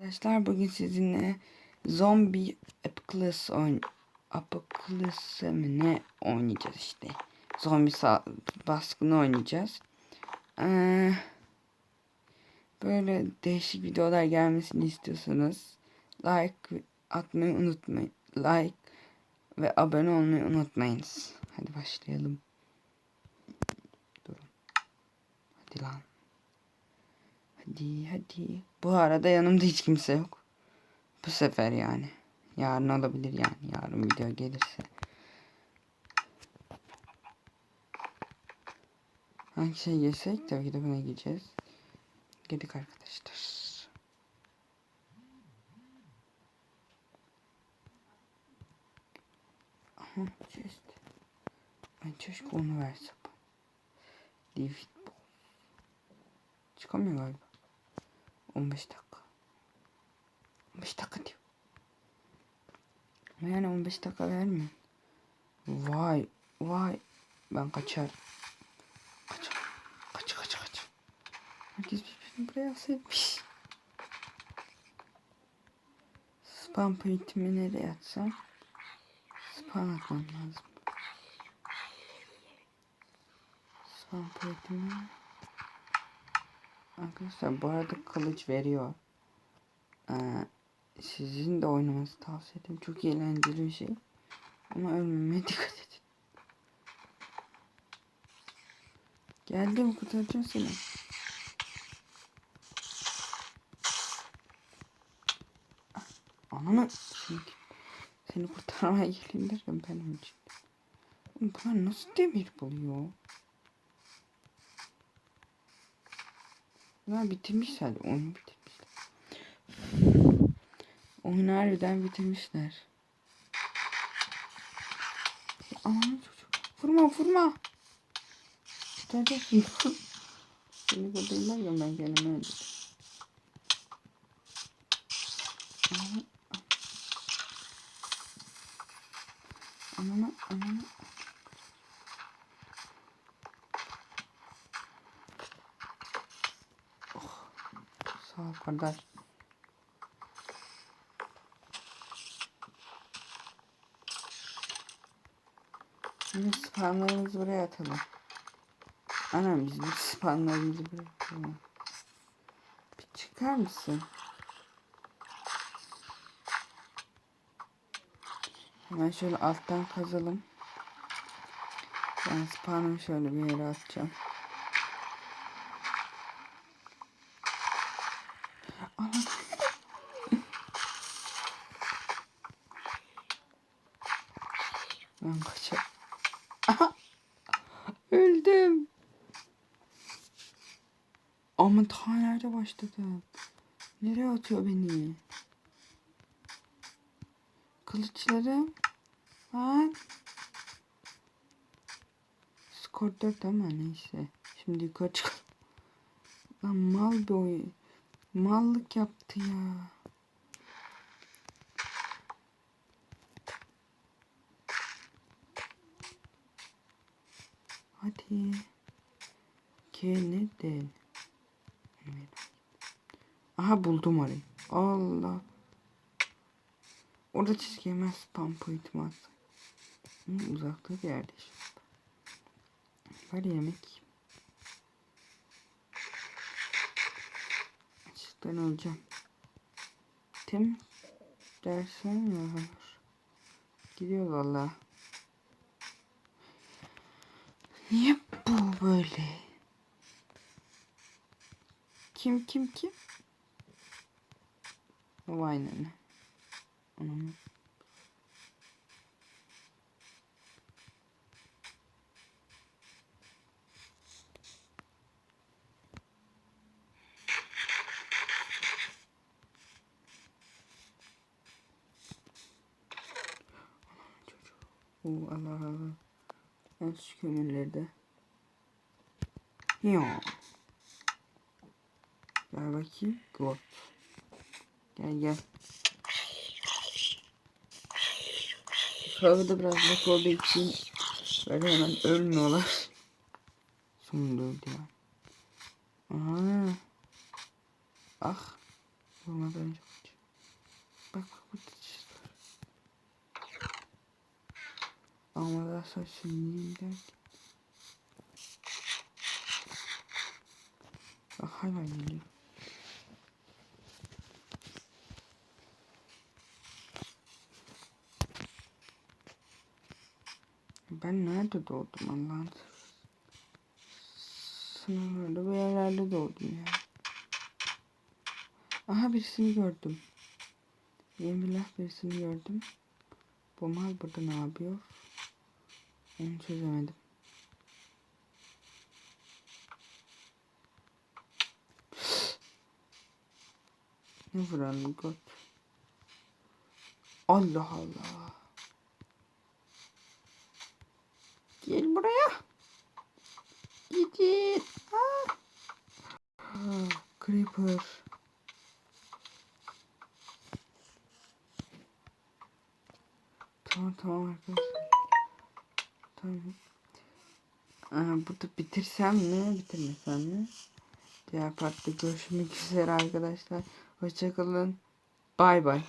Arkadaşlar bugün sizinle Zombie Apocalypse oyn Apocalypse mi ne oynayacağız işte. Zombi baskını oynayacağız. Ee, böyle değişik videolar gelmesini istiyorsanız like atmayı unutmayın. Like ve abone olmayı unutmayınız. Hadi başlayalım. Durun. Hadi lan. Hadi hadi. Bu arada yanımda hiç kimse yok. Bu sefer yani. Yarın olabilir yani. Yarın video gelirse. Hangi şey girsek tabii de buna gireceğiz. Girdik arkadaşlar. Chest. Ben keşke onu versem. David Çıkamıyor galiba. 15 dakika. 15 dakika diyor. Yani 15 dakika vermiyor. Vay vay. Ben kaçar. Kaç. Kaç kaç kaç. Herkes birbirini buraya sevmiş. Spam pointimi nereye atsam? Spam atmam lazım. Spam pointimi Arkadaşlar bu arada kılıç veriyor. Ee, sizin de oynaması tavsiye ederim. Çok eğlenceli bir şey. Ama ölmemeye dikkat edin. Geldim kurtaracağım seni. Ananı seni, seni kurtarmaya geleyim derken ben öleceğim. Oğlum Bunlar nasıl demir buluyor? Bunlar bitirmişler. Oyunu bitirmişler. Oyunu harbiden bitirmişler. Aman çocuk. Vurma vurma. Tutacaksın. Seni buradayım ya ben kendimi öldürdüm. Ananı. Ananı. Ananı. Kardeş. Şimdi spamlarımızı buraya atalım. Anam biz bu spamlarımızı buraya atalım. Bir çıkar mısın? Hemen şöyle alttan kazalım. Ben spamımı şöyle bir yere atacağım. Ben kaçar. Öldüm. Ama ta nerede başladı? Nereye atıyor beni? Kılıçlarım. Lan. Skor 4 ama neyse. Şimdi yukarı çıkalım. Lan mal bir oyun. Mallık yaptı ya. Hadi. Yeniden. Aha buldum orayı. Allah. Orada çizgi hemen spam point'imi. Hı, uzakta bir yerde şimdi. Var yemek. Açlıktan öleceğim. Tim dersen ya. Gidiyor valla. Niye bu böyle? Kim kim kim? Vay nene. Anam. Oo, Allah Allah. Ben şu kömürleri de. Ya. Gel bakayım. Got. Gel gel. Havada biraz bak olduğu için böyle hemen ölmüyorlar. Sonunda öldü ya. Aha. Ah. Olmadan önce kaç. Bak bak burada çizgiler. Ama sonra şimdi derken. Bak hala geliyor. Ben nerede doğdum Allah'ın sınırlarda bir yerlerde doğdum ya. Aha birisini gördüm. Yeminler birisini gördüm. Bu mal burada ne yapıyor? Onu çözemedim. Ne vuralım göt. Allah Allah. Gel buraya. Gidin. Ah. Ah, Creeper. Tamam tamam arkadaşlar. Aa, burada bitirsem mi bitirmesem mi? Diğer partta görüşmek üzere arkadaşlar. Hoşçakalın. Bay bay.